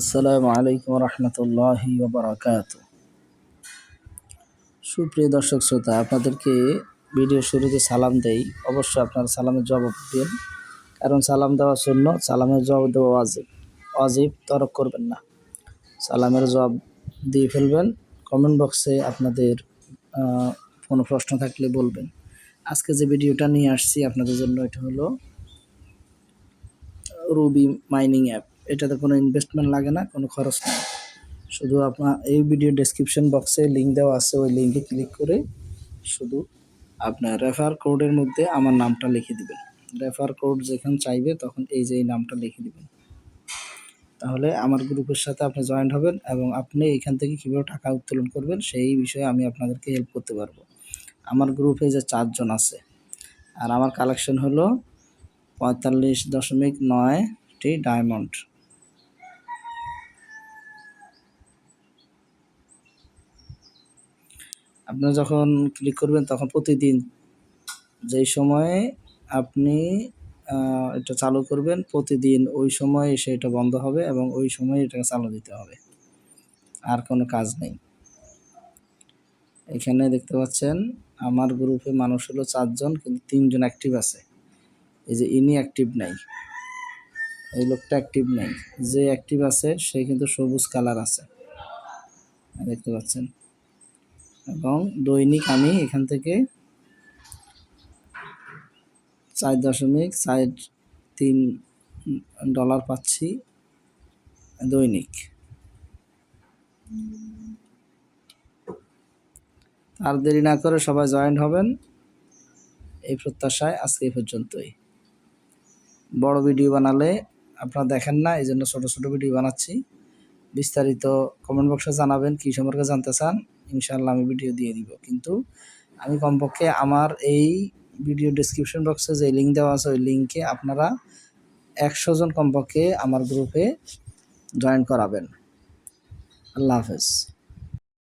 আসসালামু আলাইকুম রহমতুল্লাহি সুপ্রিয় দর্শক শ্রোতা, আপনাদেরকে ভিডিও শুরুতে সালাম দেই। অবশ্যই আপনার সালামের জবাব দিন কারণ সালাম দেওয়ার জন্য সালামের জবাব দেওয়া ওয়াজিব। ওয়াজিব তরক করবেন না। সালামের জবাব দিয়ে ফেলবেন কমেন্ট বক্সে আপনাদের কোনো প্রশ্ন থাকলে বলবেন। আজকে যে ভিডিওটা নিয়ে আসছি আপনাদের জন্য, এটা হলো রুবি মাইনিং অ্যাপ এটাতে কোনো ইনভেস্টমেন্ট লাগে না, কোনো খরচ নেই। শুধু আপনার এই ভিডিও ডেসক্রিপশন বক্সে লিঙ্ক দেওয়া আছে, ওই লিঙ্কে ক্লিক করে শুধু আপনার রেফার কোডের মধ্যে আমার নামটা লিখে দিবেন। রেফার কোড যেখানে চাইবে তখন এই যে এই নামটা লিখে দিবেন। তাহলে আমার গ্রুপের সাথে আপনি জয়েন হবেন এবং আপনি এখান থেকে কীভাবে টাকা উত্তোলন করবেন সেই বিষয়ে আমি আপনাদেরকে হেল্প করতে পারব। আমার গ্রুপে যে চারজন আছে, আর আমার কালেকশন হলো পঁয়তাল্লিশ দশমিক নয়টি ডায়মন্ড আপনি যখন ক্লিক করবেন তখন প্রতিদিন যেই সময়ে আপনি এটা চালু করবেন, প্রতিদিন ওই সময় এসে এটা বন্ধ হবে এবং ওই সময় এটাকে চালু দিতে হবে। আর কোনো কাজ নেই। এখানে দেখতে পাচ্ছেন, আমার গ্রুপে মানুষ হলো চারজন, কিন্তু তিনজন অ্যাক্টিভ আছে। এই যে ইনি অ্যাক্টিভ নাই। এই লোকটা অ্যাক্টিভ নেই। যে অ্যাক্টিভ আছে, সে কিন্তু সবুজ কালার আছে। দেখতে পাচ্ছেন। এবং দৈনিক আমি এখান থেকে চার দশমিক চার তিন ডলার পাচ্ছি দৈনিক। আর দেরি না করে সবাই জয়েন হবেন। এই প্রত্যাশায় আজকে এই পর্যন্তই। বড় ভিডিও বানালে আপনারা দেখেন না, এই জন্য ছোটো ছোটো ভিডিও বানাচ্ছি। বিস্তারিত কমেন্ট বক্সে জানাবেন, কী সম্পর্কে জানতে চান। ইনশাল্লাহ আমি ভিডিও দিয়ে দিব। কিন্তু আমি কমপক্ষে আমার এই ভিডিও ডিসক্রিপশন বক্সে যে লিঙ্ক দেওয়া আছে, ওই লিঙ্কে আপনারা একশো জন কমপক্ষে আমার গ্রুপে জয়েন করাবেন। আল্লাহ হাফেজ।